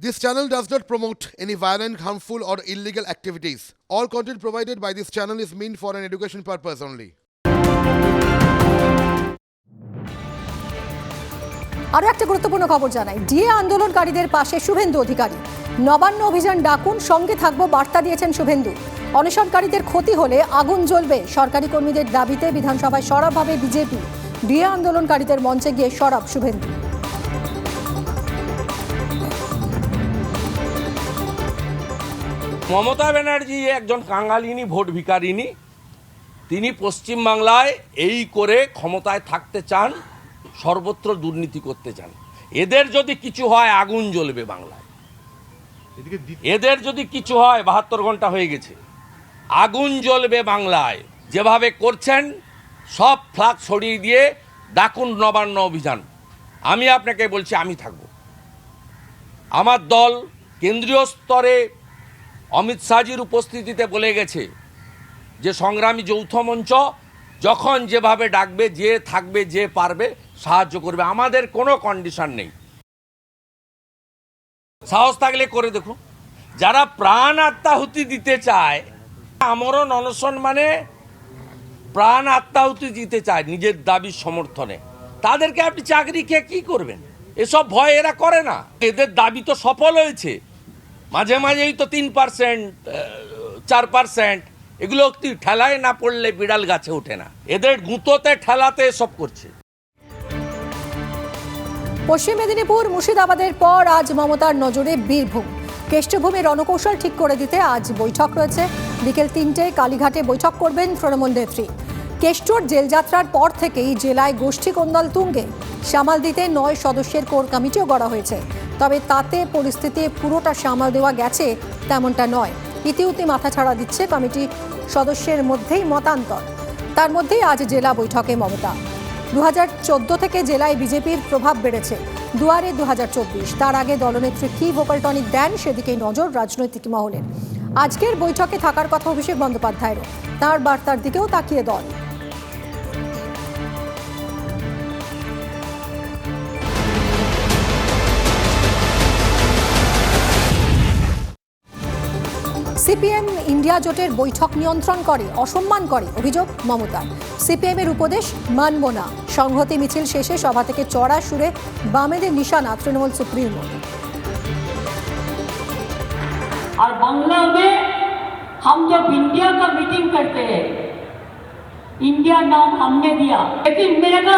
This channel does not promote any violent, harmful, or illegal activities. All content provided by this channel is meant for an education purpose only. আরও একটা গুরুত্বপূর্ণ খবর জানাই। DA আন্দোলনকারীদের পাশে শুভেন্দু অধিকারী। নবান্ন অভিযান ডাকুন সঙ্গে থাকব বার্তা দিয়েছেন শুভেন্দু। অনশনকারীদের ক্ষতি হলে আগুন জ্বলবে। সরকারি কর্মীদের দাবিতে বিধানসভায় সরব হবে বিজেপি। ডিএ আন্দোলনকারীদের মঞ্চে গিয়ে সরব শুভেন্দু। মমতা ব্যানার্জি একজন কাঙ্গালিনী ভোট ভিকারিনী তিনি পশ্চিমবাংলায় এই করে ক্ষমতায় থাকতে চান সর্বত্র দুর্নীতি করতে চান। এদের যদি কিছু হয় আগুন জ্বলবে বাংলায়। এদের যদি কিছু হয় বাহাত্তর ঘণ্টা হয়ে গেছে। আগুন জ্বলবে বাংলায়। যেভাবে করছেন সব ফ্লাগ সরিয়ে দিয়ে ডাকুন নবান্ন অভিযান। আমি আপনাকে বলছি আমি থাকব। আমার দল কেন্দ্রীয় স্তরে অমিত শাহজির উপস্থিতিতে বলে গেছে যে, সংগ্রামী যৌথ মঞ্চ যখন যেভাবে ডাকবে, যে থাকবে, যে পারবে, সাহায্য করবে, আমাদের কোনো কন্ডিশন নেই। সাহস থাকলে করে দেখুন। যারা প্রাণ আত্মাহুতি দিতে চায় আমরণ অনশন মানে প্রাণ আত্মাহুতি দিতে চায় নিজের দাবির সমর্থনে। তাদেরকে আপনি চাকরি খেয়ে কি করবেন? এসব ভয় এরা করে না। এদের দাবি তো সফল হয়েছে। মাঝে মাঝেই তো তিন পার্সেন্ট চার পার্সেন্ট, এগুলো ঠেলায় না পড়লে বিড়াল গাছে ওঠে না? এদের গুঁতোতে, ঠেলাতে সব করছে। পশ্চিম মেদিনীপুর মুর্শিদাবাদের পর আজ মমতার নজরে বীরভূম। কেষ্টভূমি রণকৌশল ঠিক করে দিতে আজ বৈঠক রয়েছে। বিকেল তিনটে কালীঘাটে বৈঠক করবেন তৃণমূল নেত্রী। কেষ্টর জেলযাত্রার পর থেকেই জেলায় গোষ্ঠী কোন্দল তুঙ্গে। সামাল দিতে নয় সদস্যের কোর কমিটিও গড়া হয়েছে। তবে তাতে পরিস্থিতি পুরোটা সামাল দেওয়া গেছে তেমনটা নয়। ইতিউতি মাথা ছাড়া দিচ্ছে কমিটি সদস্যের মধ্যেই মতান্তর। তার মধ্যেই আজ জেলা বৈঠকে মমতা। দু হাজার চোদ্দ থেকে জেলায় বিজেপির প্রভাব বেড়েছে। দুয়ারে দু হাজার চব্বিশ। তার আগে দলনেত্রী কি ভোকাল টনিক দেন সেদিকেই নজর রাজনৈতিক মহলের। আজকের বৈঠকে থাকার কথা অভিষেক বন্দ্যোপাধ্যায়েরও। তার বার্তার দিকেও তাকিয়ে দল। সিপিএম ইন্ডিয়া জোটের বৈঠক নিয়ন্ত্রণ করে অসম্মান করে অভিযোগ মমতার সিপিএম এর উপদেশ মানব না সংহতি মিছিল শেষে সভা থেকে চড়া সুরে বামেদের নিশানা তৃণমূল সুপ্রিমো और बंगला में हम जब इंडिया का मीटिंग करते हैं इंडिया नाम हमने दिया लेकिन मेरे का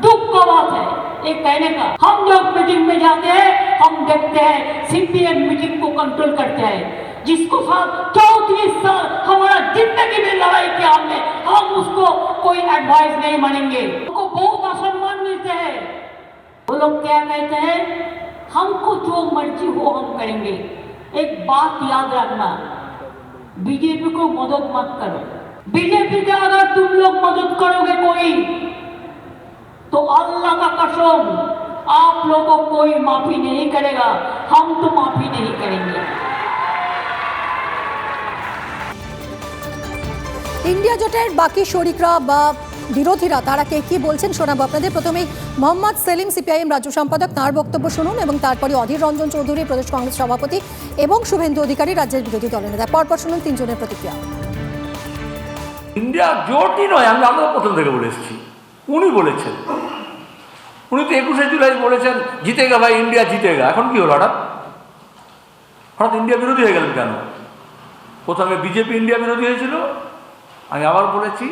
दुख का बात है ये कहने का हम जब मीटिंग में जाते हैं हम देखते हैं सीपीएम मीटिंग को कंट्रोल करते हैं जिसको चौतीस साल हमारा ज़िंदगी में लड़ाई किया हमने, हम उसको कोई एडवाइस नहीं मानेंगे। उनको बहुत असम्मान मिलते हैं। वो लोग क्या कहते हैं हमको जो मर्ज़ी हो हम करेंगे। एक बात याद रखना बीजेपी को मदद मत करो। बीजेपी के अगर तुम लोग मदद करोगे कोई तो अल्लाह का कसम, आप लोगों को कोई माफ़ी नहीं करेगा। हम तो माफ़ी नहीं करेंगे। ইন্ডিয়া জোটের বাকি শরিকরা বা বিরোধীরা, তারা কে কি বলছেন শোনাবো আপনাদের। প্রথমেই মোহাম্মদ সেলিম সিপিআইএম রাজ্য সম্পাদক, তাঁর বক্তব্য শুনুন এবং তারপরে অধীর রঞ্জন চৌধুরী, প্রদেশ কংগ্রেস সভাপতি এবং শুভেন্দু অধিকারী, রাজ্যের বিরোধী দলনেতা পরপর শুনুন তিনজনের প্রতিক্রিয়া। ইন্ডিয়া জোটই নয়, আমি আমরা প্রথম থেকে বলে এসেছি। উনি বলেছেন। উনি তো একুশে জুলাই বলেছেন, জিতেগা ভাই, ইন্ডিয়া জিতেগা। এখন কি হলো হঠাৎ? হঠাৎ ইন্ডিয়া বিরোধী হয়ে গেলেন কেন? প্রথমে বিজেপি ইন্ডিয়া বিরোধী হয়েছিল আমি আবার বলেছি,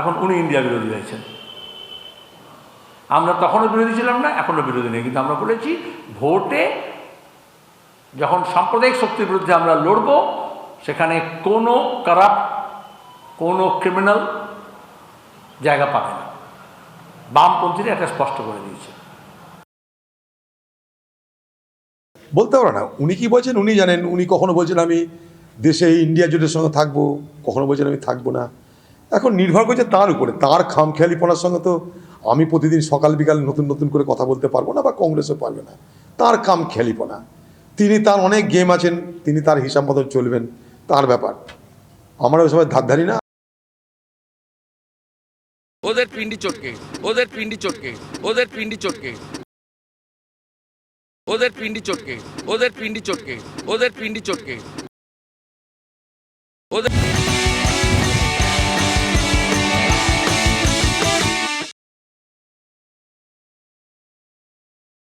এখন উনি ইন্ডিয়া বিরোধী হয়েছেন। আমরা তখনও বিরোধী ছিলাম না, এখনও বিরোধী নেই। কিন্তু আমরা বলেছি, ভোটে যখন সাম্প্রদায়িক শক্তির বিরুদ্ধে আমরা লড়ব, সেখানে কোনো কারাপ্ট কোনো ক্রিমিনাল জায়গা পাবে না। বামপন্থীরা এটা স্পষ্ট করে দিয়েছে। বলতে পারো না, উনি কি বলছেন উনি জানেন, উনি কখনো বলছেন আমি দেশে ইন্ডিয়া জোটের সঙ্গে থাকব, কখনো বলছেন আমি থাকব না। এখন নির্ভর করছে তার উপরে, তার খামখেয়ালিপনার সঙ্গে তো আমি প্রতিদিন সকাল বিকাল নতুন নতুন করে কথা বলতে পারব না বা কংগ্রেসও পারবে না। তার খামখেয়ালিপনা, তিনি তার অনেক গেম আছেন, তিনি তার হিসাব মতন চলবেন, তার ব্যাপার। আমরা ওই সময় ধারধারি না। ওদের পিন্ডি চটকে, ওদের পিন্ডি চটকে, ওদের পিন্ডি চটকে। ওদের পিন্ডি চটকে, ওদের পিন্ডি চটকে, ওদের পিন্ডি চটকে। 我的。